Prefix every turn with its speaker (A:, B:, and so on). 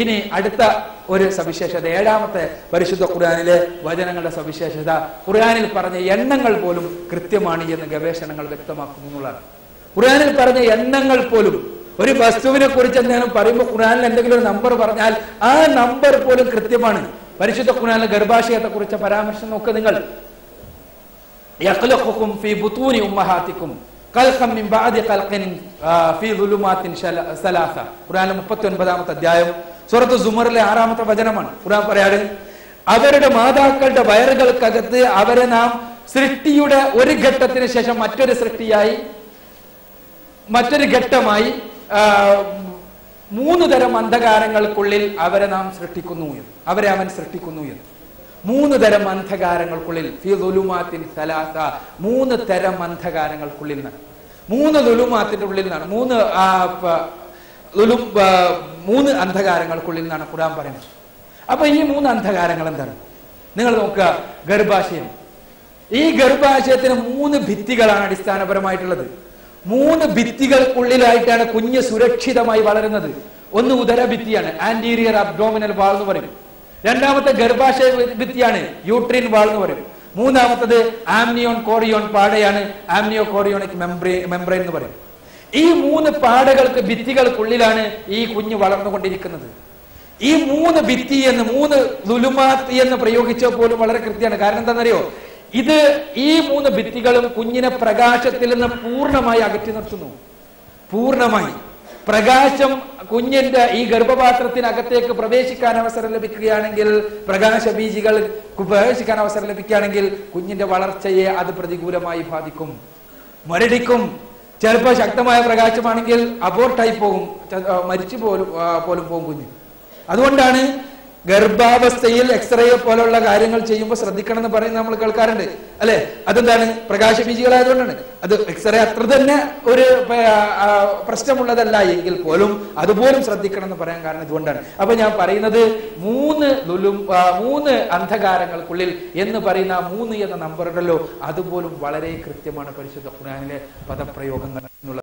A: ഇനി അടുത്ത ഒരു സവിശേഷത ഏഴാമത്തെ പരിശുദ്ധ ഖുർആാനിലെ വചനങ്ങളുടെ സവിശേഷത. ഖുർആാനിൽ പറഞ്ഞ എണ്ണങ്ങൾ പോലും കൃത്യമാണ് എന്ന് ഗവേഷണങ്ങൾ വ്യക്തമാക്കുന്നു എന്നുള്ളതാണ്. ഖുർആനിൽ പറഞ്ഞ എണ്ണങ്ങൾ പോലും ഒരു വസ്തുവിനെ കുറിച്ച് എന്തെങ്കിലും പറയുമ്പോൾ ഖുർആാനിൽ എന്തെങ്കിലും ഒരു നമ്പർ പറഞ്ഞാൽ ആ നമ്പർ പോലും കൃത്യമാണ്. പരിശുദ്ധ ഖുർആനിലെ ഗർഭാശയത്തെ കുറിച്ച പരാമർശം നോക്കുക നിങ്ങൾ. കൽഖം മിംബാദി കൽഖിൻ ഫീ ദുലുമാത്തിൻ സലാസ. ഖുർആനിലെ മുപ്പത്തി ഒൻപതാമത്തെ അധ്യായം സൂറത്ത് സുമറിലെ ആറാമത്തെ വചനമാണ്. ഖുർആൻ പറയാറ് അവരുടെ മാതാക്കളുടെ വയറുകൾക്കകത്ത് അവരെ നാം സൃഷ്ടിയുടെ ഒരു ഘട്ടത്തിന് ശേഷം മറ്റൊരു സൃഷ്ടിയായി മറ്റൊരു ഘട്ടമായി മൂന്ന് തരം അന്ധകാരങ്ങൾക്കുള്ളിൽ അവരെ നാം സൃഷ്ടിക്കുന്നു എന്ന് അവരെ അവൻ സൃഷ്ടിക്കുന്നു എന്ന്. മൂന്ന് തരം അന്ധകാരങ്ങൾക്കുള്ളിൽ ഫിദുലുമാത്തിൻ സലാസ മൂന്ന് തരം അന്ധകാരങ്ങൾക്കുള്ളിൽ നിന്നാണ്. മൂന്ന് ദുലുമാത്തിന്റെ ഉള്ളിൽ നിന്നാണ്. മൂന്ന് മൂന്ന് അന്ധകാരങ്ങൾക്കുള്ളിൽ നിന്നാണ് ഖുർആൻ പറയുന്നത്. അപ്പൊ ഈ മൂന്ന് അന്ധകാരങ്ങൾ എന്താണ്? നിങ്ങൾ നോക്കുക ഗർഭാശയം. ഈ ഗർഭാശയത്തിന് മൂന്ന് ഭിത്തികളാണ് അടിസ്ഥാനപരമായിട്ടുള്ളത്. മൂന്ന് ഭിത്തികൾക്കുള്ളിലായിട്ടാണ് കുഞ്ഞ് സുരക്ഷിതമായി വളരുന്നത്. ഒന്ന് ഉദരഭിത്തിയാണ് ആന്റീരിയർ അബ്ഡോമിനൽ വാൾ എന്ന് പറയും. രണ്ടാമത്തെ ഗർഭാശയ ഭിത്തിയാണ് യൂട്രീൻ വാൾ എന്ന് പറയും. മൂന്നാമത്തത് ആംനിയോൺ കോറിയോൺ പാടയാണ് ആംനിയോ കോറിയോണിക് മെംബ്രേ മെംബ്രെയിൻ എന്ന് പറയും. ഈ മൂന്ന് പാടകൾക്ക് ഭിത്തികൾക്കുള്ളിലാണ് ഈ കുഞ്ഞ് വളർന്നുകൊണ്ടിരിക്കുന്നത്. ഈ മൂന്ന് ഭിത്തി എന്ന് മൂന്ന് ലുലുമാത്ത് എന്ന് പ്രയോഗിച്ച പോലും വളരെ കൃത്യമാണ്. കാരണം എന്താണെന്നറിയോ? ഇത് ഈ മൂന്ന് ഭിത്തികളും കുഞ്ഞിനെ പ്രകാശത്തിൽ നിന്ന് പൂർണമായി അകറ്റി നിർത്തുന്നു. പൂർണമായി. പ്രകാശം കുഞ്ഞിന്റെ ഈ ഗർഭപാത്രത്തിനകത്തേക്ക് പ്രവേശിക്കാൻ അവസരം ലഭിക്കുകയാണെങ്കിൽ പ്രകാശ ബീജികൾ പ്രവേശിക്കാൻ അവസരം ലഭിക്കുകയാണെങ്കിൽ കുഞ്ഞിന്റെ വളർച്ചയെ അത് പ്രതികൂലമായി ബാധിക്കും. മുരടിക്കും. ചിലപ്പോൾ ശക്തമായ പ്രകാശമാണെങ്കിൽ അബോർട്ടായി പോകും മരിച്ചു പോലും പോലും പോകും കുഞ്ഞ്. അതുകൊണ്ടാണ് ഗർഭാവസ്ഥയിൽ എക്സ്റേ പോലുള്ള കാര്യങ്ങൾ ചെയ്യുമ്പോൾ ശ്രദ്ധിക്കണം എന്ന് പറയുന്നത് നമ്മൾ കേൾക്കാറുണ്ട്. അല്ലെ? അതെന്താണ്? പ്രകാശ ബീജികളായതുകൊണ്ടാണ്. അത് എക്സ്റേ അത്ര തന്നെ ഒരു പ്രശ്നമുള്ളതല്ല എങ്കിൽ പോലും അതുപോലും ശ്രദ്ധിക്കണം എന്ന് പറയാൻ കാരണം ഇതുകൊണ്ടാണ്. അപ്പൊ ഞാൻ പറയുന്നത് മൂന്ന് ലുലും മൂന്ന് അന്ധകാരങ്ങൾക്കുള്ളിൽ എന്ന് പറയുന്ന മൂന്ന് എന്ന നമ്പറുണ്ടല്ലോ അതുപോലും വളരെ കൃത്യമാണ് പരിശുദ്ധ ഖുർആനിലെ പദപ്രയോഗങ്ങൾ എന്നുള്ള